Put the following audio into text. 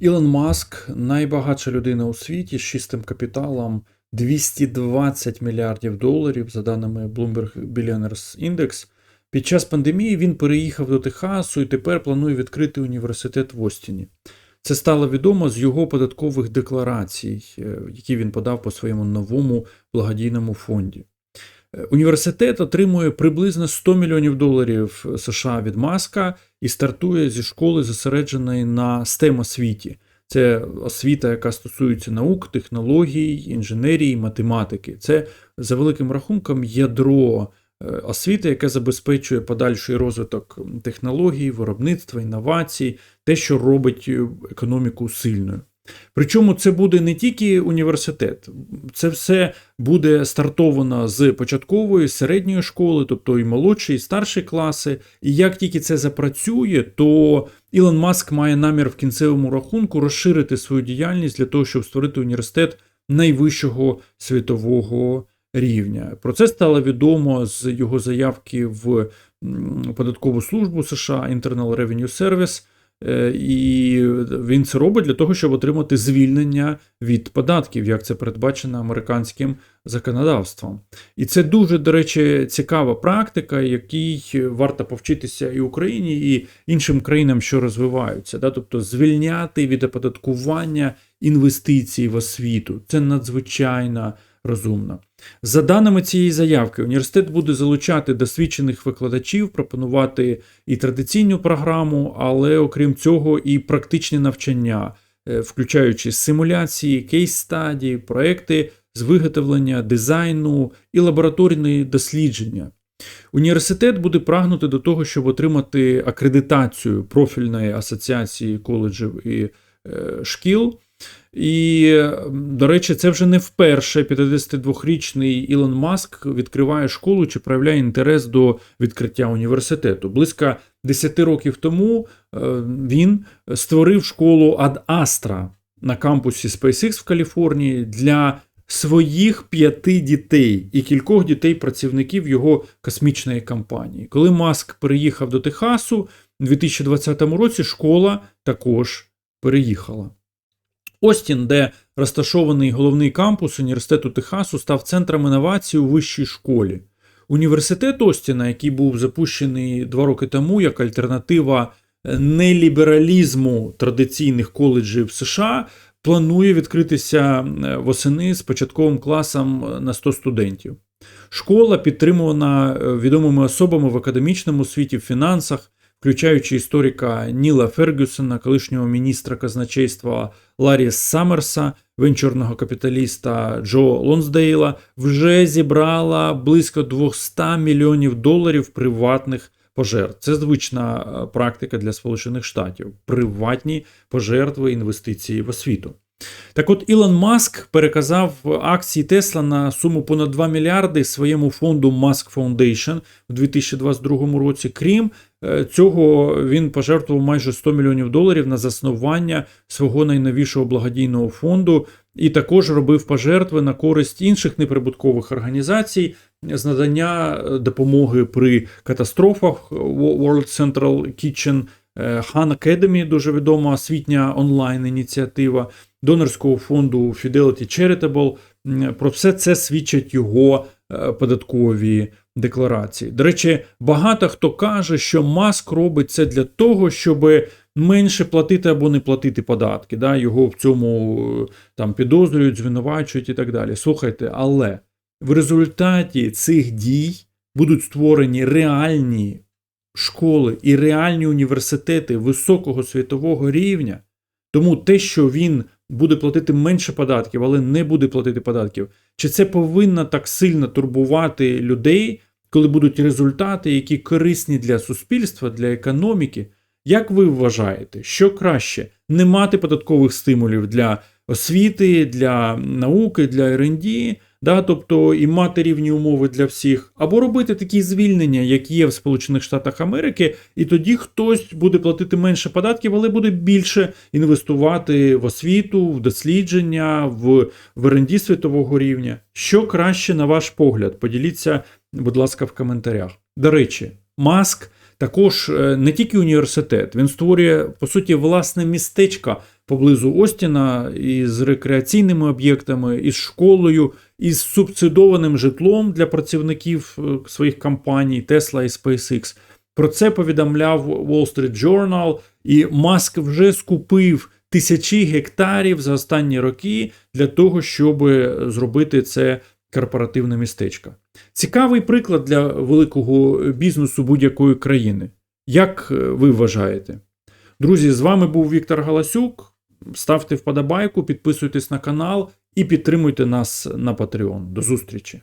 Ілон Маск найбагатша людина у світі з чистим капіталом 220 мільярдів доларів, за даними Bloomberg Billionaires Index. Під час пандемії він переїхав до Техасу і тепер планує відкрити університет в Остіні. Це стало відомо з його податкових декларацій, е, які він подав по своєму новому благодійному фонді. Е, Університет отримує приблизно 100 мільйонів доларів США від Маска і стартує зі школи, зосередженої на STEM освіті. Це освіта, яка стосується наук, технологій, інженерії, математики. Це за великим рахунком ядро е, освіти, яке забезпечує подальший розвиток технологій, виробництва, інновацій, те, що робить е, економіку сильною. Причому це буде не тільки університет, це все буде стартовано з початкової, середньої школи, тобто і молодші, і старші класи. І як тільки це запрацює, то Ілон Маск має намір в кінцевому рахунку розширити свою діяльність для того, щоб створити університет найвищого світового рівня. Про це стало відомо з його заявки в податкову службу США Internal Revenue Service. Е, І він це робить для того, щоб отримати звільнення від податків, як це передбачено американським законодавством. І це дуже, до речі, цікава практика, якій варто повчитися і Україні, і іншим країнам, що розвиваються. Да? Тобто звільняти від оподаткування інвестицій в освіту. Це надзвичайно розумно. За даними цієї заявки, університет буде залучати досвідчених викладачів, пропонувати і традиційну програму, але окрім цього, і практичні навчання, е, включаючи симуляції, кейс-стадії, проекти з виготовлення, дизайну і лабораторні дослідження. Університет буде прагнути до того, щоб отримати акредитацію профільної асоціації коледжів і е, шкіл. І, до речі, це вже не вперше 52-річний Ілон Маск відкриває школу чи проявляє інтерес до відкриття університету. Близько 10 років тому е, він створив школу Ad Astra на кампусі SpaceX в Каліфорнії для своїх п'яти дітей і кількох дітей-працівників його космічної компанії. Коли Маск переїхав до Техасу у 2020 році, школа також переїхала. Остін, де розташований головний кампус університету Техасу, став центром інновацій у вищій школі. Університет Остіна, який був запущений два роки тому як альтернатива нелібералізму традиційних коледжів США, планує відкритися восени з початковим класом на 100 студентів. Школа підтримувана відомими особами в академічному світі, в фінансах, включаючи історика Ніла Фергюсона, колишнього міністра казначейства Ларі Саммерса, венчурного капіталіста Джо Лонсдейла, вже зібрала близько 200 мільйонів доларів приватних пожертв. Це звична практика для Сполучених Штатів. Приватні пожертви інвестиції в освіту. Так от Ілон Маск переказав акції Тесла на суму понад 2 мільярди своєму фонду Musk Foundation у 2022 році. Крім цього, він пожертвував майже 100 мільйонів доларів на заснування свого найновішого благодійного фонду і також робив пожертви на користь інших неприбуткових організацій з надання допомоги при катастрофах World Central Kitchen, Han Academy, дуже відома освітня онлайн-ініціатива, донорського фонду Fidelity Charitable. Про все це свідчать його податкові декларації. До речі, багато хто каже, що Маск робить це для того, щоб менше платити або не платити податки. Да? Його в цьому там підозрюють, звинувачують і так далі. Слухайте, але в результаті цих дій будуть створені реальні школи і реальні університети високого світового рівня. Тому те, що він буде платити менше податків, але не буде платити податків, чи це повинно так сильно турбувати людей, коли будуть результати, які корисні для суспільства, для економіки? Як ви вважаєте, що краще не мати податкових стимулів для освіти, для науки, для РНД, да, тобто і мати рівні умови для всіх, або робити такі звільнення, як є в Сполучених Штатах Америки, і тоді хтось буде платити менше податків, але буде більше інвестувати в освіту, в дослідження, в, в РНД світового рівня. Що краще на ваш погляд? Поділіться, будь ласка, в коментарях. До речі, Маск. Також не тільки університет, він створює, по суті, власне містечко поблизу Остіна із рекреаційними об'єктами, із школою, із субсидованим житлом для працівників е, своїх компаній Tesla і SpaceX. Про це повідомляв Wall Street Journal, і Маск вже скупив тисячі гектарів за останні роки для того, щоб зробити це корпоративне містечко. Цікавий приклад для великого бізнесу будь-якої країни. Як е, ви вважаєте? Друзі, з вами був Віктор Галасюк. Ставте вподобайку, підписуйтесь на канал і підтримуйте нас на Patreon. До зустрічі!